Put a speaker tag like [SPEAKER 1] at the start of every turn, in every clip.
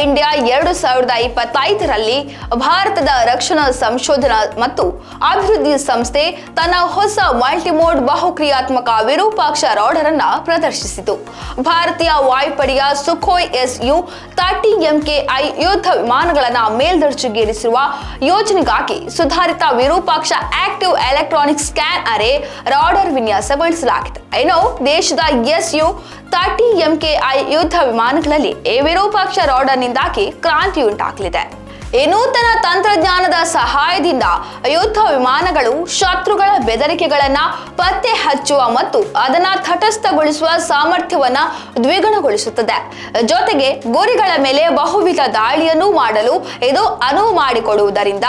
[SPEAKER 1] India ಎರಡು ಸಾವಿರದ ಇಪ್ಪತ್ತೈದರಲ್ಲಿ ಭಾರತದ ರಕ್ಷಣಾ ಸಂಶೋಧನಾ ಮತ್ತು ಅಭಿವೃದ್ಧಿ ಸಂಸ್ಥೆ ತನ್ನ ಹೊಸ ಮಲ್ಟಿಮೋಡ್ ಬಹುಕ್ರಿಯಾತ್ಮಕ ವಿರೂಪಾಕ್ಷ ರಾಡರ್ ಅನ್ನು ಪ್ರದರ್ಶಿಸಿತು. ಭಾರತೀಯ ವಾಯುಪಡೆಯ Sukhoi S U thirty MKI ಯುದ್ಧ ವಿಮಾನಗಳನ್ನ ಮೇಲ್ದರ್ಜೆಗೇರಿಸಿರುವ ಯೋಜನೆಗಾಗಿ ಸುಧಾರಿತ Virupaksha active electronic scan array radar ವಿನ್ಯಾಸಗೊಳಿಸಲಾಗಿದೆ. ಏನೋ ದೇಶದ ಎಸ್ ಯು ತರ್ಟಿ ಐ ಯುದ್ಧ ವಿಮಾನಗಳಲ್ಲಿ ವಿರೂಪಾಕ್ಷ ರಾಡರ್ನಿಂದಾಗಿ ಕ್ರಾಂತಿಯುಂಟಾಗಲಿದೆ ಈ ನೂತನ ತಂತ್ರಜ್ಞಾನದ ಸಹಾಯದಿಂದ ಯುದ್ಧ ವಿಮಾನಗಳು ಶತ್ರುಗಳ ಬೆದರಿಕೆಗಳನ್ನ ಪತ್ತೆ ಹಚ್ಚುವ ಮತ್ತು ಅದನ್ನ ತಟಸ್ಥಗೊಳಿಸುವ ಸಾಮರ್ಥ್ಯವನ್ನ ದ್ವಿಗುಣಗೊಳಿಸುತ್ತದೆ. ಜೊತೆಗೆ ಗುರಿಗಳ ಮೇಲೆ ಬಹುವಿಧ ದಾಳಿಯನ್ನು ಮಾಡಲು ಇದು ಅನುವು ಮಾಡಿಕೊಡುವುದರಿಂದ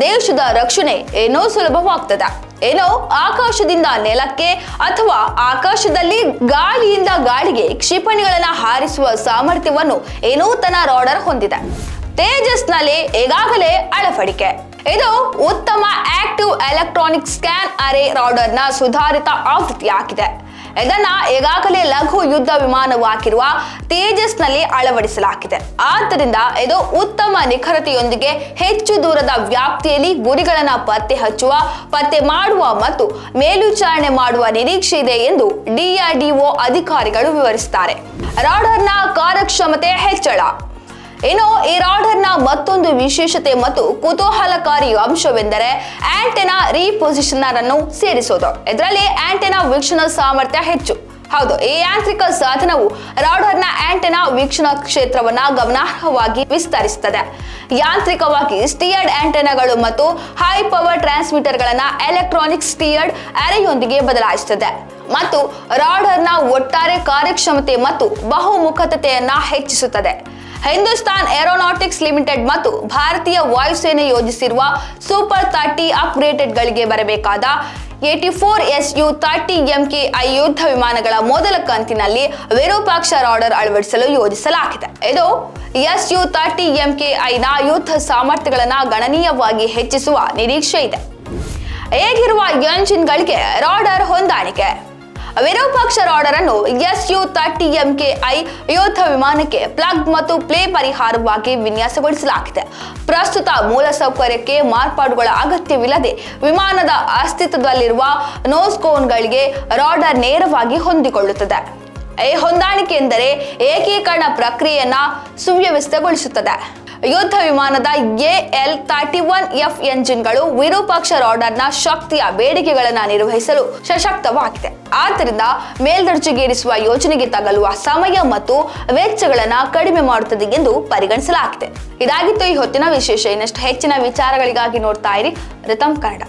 [SPEAKER 1] ದೇಶದ ರಕ್ಷಣೆ ಏನೋ ಸುಲಭವಾಗ್ತದೆ. ಏನೋ ಆಕಾಶದಿಂದ ನೆಲಕ್ಕೆ ಅಥವಾ ಆಕಾಶದಲ್ಲಿ ಗಾಳಿಯಿಂದ ಗಾಳಿಗೆ ಕ್ಷಿಪಣಿಗಳನ್ನ ಹಾರಿಸುವ ಸಾಮರ್ಥ್ಯವನ್ನು ಏನೋ ತನ್ನ ರಾಡರ್ ಹೊಂದಿದೆ. ತೇಜಸ್ನಲ್ಲಿ ಈಗಾಗಲೇ ಅಳವಡಿಕೆ. ಇದು ಉತ್ತಮ ಆಕ್ಟಿವ್ ಎಲೆಕ್ಟ್ರಾನಿಕ್ ಸ್ಕ್ಯಾನ್ ಅರೆ ರಾಡರ್ನ ಸುಧಾರಿತ ಆವೃತ್ತಿಯಾಗಿದೆ. ಇದನ್ನ ಈಗಾಗಲೇ ಲಘು ಯುದ್ಧ ವಿಮಾನವಾಗಿರುವ ತೇಜಸ್ನಲ್ಲಿ ಅಳವಡಿಸಲಾಗಿದೆ. ಆದ್ದರಿಂದ ಇದು ಉತ್ತಮ ನಿಖರತೆಯೊಂದಿಗೆ ಹೆಚ್ಚು ದೂರದ ವ್ಯಾಪ್ತಿಯಲ್ಲಿ ಗುರಿಗಳನ್ನು ಪತ್ತೆ ಹಚ್ಚುವ, ಪತ್ತೆ ಮಾಡುವ ಮತ್ತು ಮೇಲ್ವಿಚಾರಣೆ ಮಾಡುವ ನಿರೀಕ್ಷೆ ಇದೆ ಎಂದು ಡಿಆರ್ಡಿಒ ಅಧಿಕಾರಿಗಳು ವಿವರಿಸುತ್ತಾರೆ. ರಾಡರ್ನ ಕಾರ್ಯಕ್ಷಮತೆ ಹೆಚ್ಚಳ ಇನ್ನು ಈ ರಾಡರ್ನ ಮತ್ತೊಂದು ವಿಶೇಷತೆ ಮತ್ತು ಕುತೂಹಲಕಾರಿ ಅಂಶವೆಂದರೆ ಆಂಟೆನಾ ರೀಪೊಸಿಷನರ್ ಅನ್ನು ಸೇರಿಸೋದು. ಇದರಲ್ಲಿ ಆಂಟೆನಾ ವೀಕ್ಷಣಾ ಸಾಮರ್ಥ್ಯ ಹೆಚ್ಚು. ಹೌದು, ಈ ಯಾಂತ್ರಿಕ ಸಾಧನವು ರಾಡರ್ನ ಆಂಟೆನಾ ವೀಕ್ಷಣಾ ಕ್ಷೇತ್ರವನ್ನ ಗಮನಾರ್ಹವಾಗಿ ವಿಸ್ತರಿಸುತ್ತದೆ. ಯಾಂತ್ರಿಕವಾಗಿ ಸ್ಟಿಯರ್ಡ್ ಆಂಟೆನಾಗಳು ಮತ್ತು ಹೈ ಪವರ್ ಟ್ರಾನ್ಸ್ಮಿಟರ್ಗಳನ್ನ ಎಲೆಕ್ಟ್ರಾನಿಕ್ ಸ್ಟಿಯರ್ಡ್ ಅರೆಯೊಂದಿಗೆ ಬದಲಾಯಿಸುತ್ತದೆ. ಮತ್ತು ರಾಡರ್ನ ಒಟ್ಟಾರೆ ಕಾರ್ಯಕ್ಷಮತೆ ಮತ್ತು ಬಹುಮುಖತೆಯನ್ನ ಹೆಚ್ಚಿಸುತ್ತದೆ. ಹಿಂದೂಸ್ತಾನ್ ಏರೋನಾಟಿಕ್ಸ್ ಲಿಮಿಟೆಡ್ ಮತ್ತು ಭಾರತೀಯ ವಾಯುಸೇನೆ ಯೋಜಿಸಿರುವ ಸೂಪರ್ ತರ್ಟಿ ಅಪ್ಗ್ರೇಡೆಡ್ಗಳಿಗೆ ಬರಬೇಕಾದ eighty four S U thirty I ಯುದ್ಧ ವಿಮಾನಗಳ ಮೊದಲ ಕಂತಿನಲ್ಲಿ ವಿರೂಪಾಕ್ಷ ರಾಡರ್ ಅಳವಡಿಸಲು ಯೋಜಿಸಲಾಗಿದೆ. ಇದು ಎಸ್ ಯು ತರ್ಟಿ ಎಂಕೆಐನ ಯುದ್ಧ ಸಾಮರ್ಥ್ಯಗಳನ್ನು ಗಣನೀಯವಾಗಿ ಹೆಚ್ಚಿಸುವ ನಿರೀಕ್ಷೆ ಇದೆ. ಹೇಗಿರುವ ಎಂಜಿನ್ಗಳಿಗೆ ರಾಡರ್ ಹೊಂದಾಣಿಕೆ? ವಿರೂಪಾಕ್ಷ ಆರ್ಡರ್ ಅನ್ನು ಎಸ್ ಯು ತರ್ಟಿ ಐ ಯೋಧ ವಿಮಾನಕ್ಕೆ ಪ್ಲಗ್ ಮತ್ತು ಪ್ಲೇ ಪರಿಹಾರವಾಗಿ ವಿನ್ಯಾಸಗೊಳಿಸಲಾಗಿದೆ. ಪ್ರಸ್ತುತ ಮೂಲಸೌಕರ್ಯಕ್ಕೆ ಮಾರ್ಪಾಡುಗಳ ಅಗತ್ಯವಿಲ್ಲದೆ ವಿಮಾನದ ಅಸ್ತಿತ್ವದಲ್ಲಿರುವ ನೋಸ್ಕೋನ್ಗಳಿಗೆ ರಾಡರ್ ನೇರವಾಗಿ ಹೊಂದಿಕೊಳ್ಳುತ್ತದೆ. ಈ ಹೊಂದಾಣಿಕೆ ಎಂದರೆ ಏಕೀಕರಣ ಪ್ರಕ್ರಿಯೆಯನ್ನು ಸುವ್ಯವಸ್ಥೆಗೊಳಿಸುತ್ತದೆ. ಯುದ್ಧ ವಿಮಾನದ ಎಲ್ ತರ್ಟಿ ಒನ್ ಎಫ್ ಎಂಜಿನ್ಗಳು ವಿರೂಪಾಕ್ಷ ರಾಡರ್ನ ಶಕ್ತಿಯ ಬೇಡಿಕೆಗಳನ್ನು ನಿರ್ವಹಿಸಲು ಸಶಕ್ತವಾಗಿದೆ. ಆದ್ದರಿಂದ ಮೇಲ್ದರ್ಜೆಗೇರಿಸುವ ಯೋಜನೆಗೆ ತಗಲುವ ಸಮಯ ಮತ್ತು ವೆಚ್ಚಗಳನ್ನು ಕಡಿಮೆ ಮಾಡುತ್ತದೆ ಎಂದು ಪರಿಗಣಿಸಲಾಗಿದೆ. ಇದಾಗಿತ್ತು ಈ ಹೊತ್ತಿನ ವಿಶೇಷ. ಇನ್ನಷ್ಟು ಹೆಚ್ಚಿನ ವಿಚಾರಗಳಿಗಾಗಿ ನೋಡ್ತಾ ಇರಿ. ರಿತಮ್ ಕನ್ನಡ.